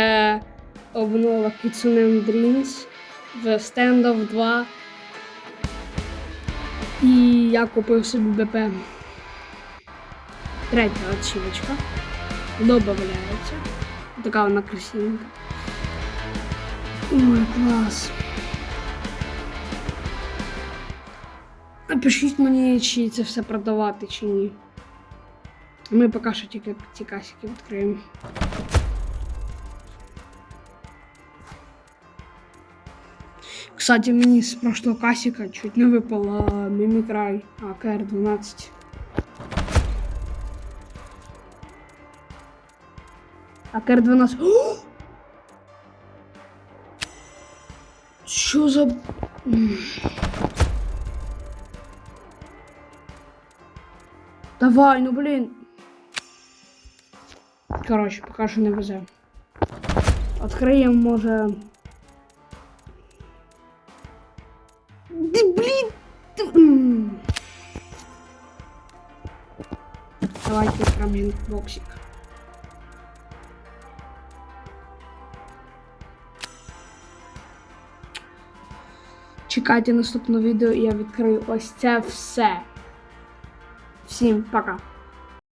Е, обнова Kitsune Dreams в Standoff 2. І я купив собі БП. Третя очівочка. Добавляється. Така вона красивенька. Ой, клас. Напишіть мені, чи це все продавати, чи ні. Ми поки що тільки ці касики відкриємо. Кстати, мені з прошлого касика чуть не випала Мімікрай АКР-12. АКР-12. О! Що за... М. Давай, ну блін. Коротше, поки що не везе. Откриємо, може. Да блин! ты- м. Давайте откроем боксик. Чекайте наступного відео, і я відкрию ось це все. Всім пока.